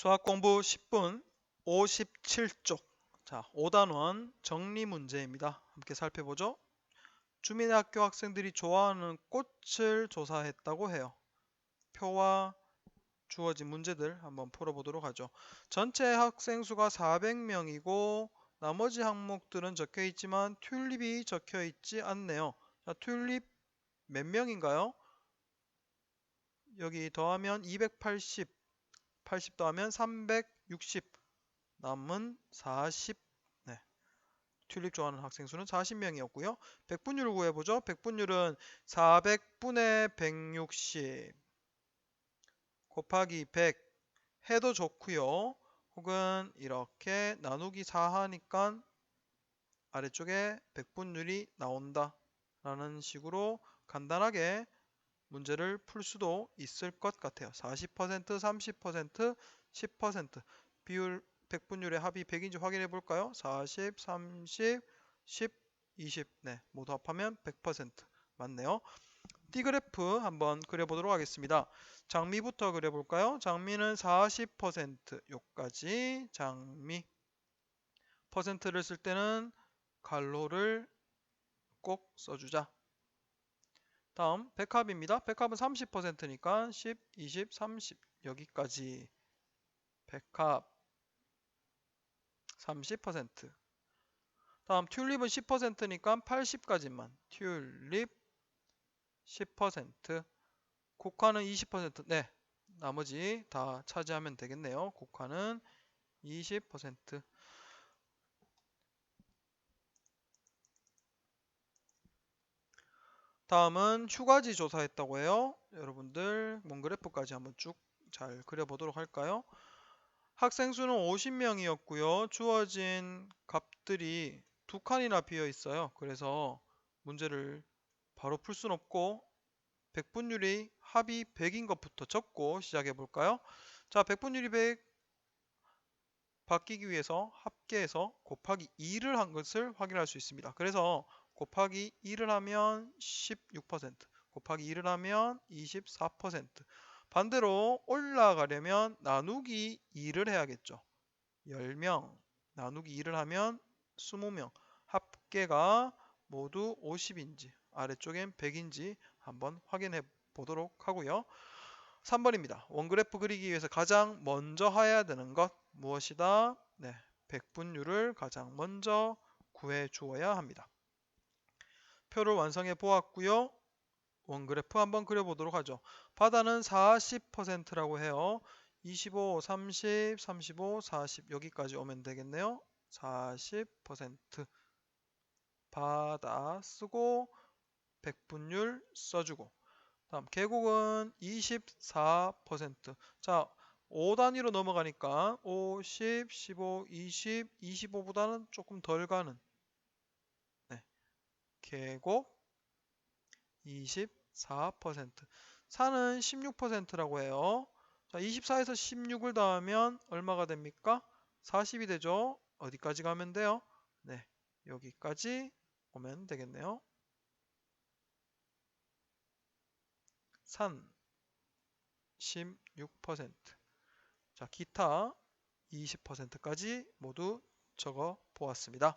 수학 공부 10분 57쪽. 자, 5단원 정리 문제입니다. 함께 살펴보죠. 주민학교 학생들이 좋아하는 꽃을 조사했다고 해요. 표와 주어진 문제들 한번 풀어보도록 하죠. 전체 학생 수가 400명이고 나머지 항목들은 적혀 있지만 튤립이 적혀 있지 않네요. 자, 튤립 몇 명인가요? 여기 더하면 280 80 더하면 360 남은 40 네. 튤립 좋아하는 학생 수는 40명이었고요. 백분율을 구해보죠. 백분율은 400분의 160 곱하기 100 해도 좋고요. 혹은 이렇게 나누기 4 하니까 아래쪽에 백분율이 나온다 라는 식으로 간단하게 문제를 풀 수도 있을 것 같아요. 40%, 30%, 10% 비율 100분율의 합이 100인지 확인해 볼까요? 40, 30, 10, 20 네, 모두 합하면 100% 맞네요. D그래프 한번 그려보도록 하겠습니다. 장미부터 그려볼까요? 장미는 40% 요까지 장미 퍼센트를 쓸 때는 갈로를 꼭 써주자. 다음 백합입니다. 백합은 30%니까 10, 20, 30 여기까지. 백합 30% 다음 튤립은 10%니까 80까지만. 튤립 10% 국화는 20% 네, 나머지 다 차지하면 되겠네요. 국화는 20% 다음은 휴가지 조사했다고 해요. 여러분들 몽그래프까지 한번 쭉 잘 그려보도록 할까요? 학생 수는 50명이었고요. 주어진 값들이 두 칸이나 비어 있어요. 그래서 문제를 바로 풀 순 없고 백분율이 합이 100인 것부터 적고 시작해 볼까요? 자, 백분율이 100 바뀌기 위해서 합계해서 곱하기 2를 한 것을 확인할 수 있습니다. 그래서 곱하기 1을 하면 16%, 곱하기 1을 하면 24%. 반대로 올라가려면 나누기 2를 해야겠죠. 10명 나누기 2를 하면 20명. 합계가 모두 50인지 아래쪽엔 100인지 한번 확인해 보도록 하고요. 3번입니다. 원그래프 그리기 위해서 가장 먼저 해야 되는 것 무엇이다? 네, 백분율을 가장 먼저 구해 주어야 합니다. 표를 완성해 보았고요. 원그래프 한번 그려보도록 하죠. 바다는 40%라고 해요. 25, 30, 35, 40 여기까지 오면 되겠네요. 40% 바다 쓰고 백분율 써주고 다음 계곡은 24% 자, 5단위로 넘어가니까 5, 10, 15, 20, 25보다는 조금 덜 가는 계곡 24% 산은 16%라고 해요. 자, 24에서 16을 더하면 얼마가 됩니까? 40이 되죠. 어디까지 가면 돼요? 네, 여기까지 오면 되겠네요. 산 16%. 자, 기타 20%까지 모두 적어 보았습니다.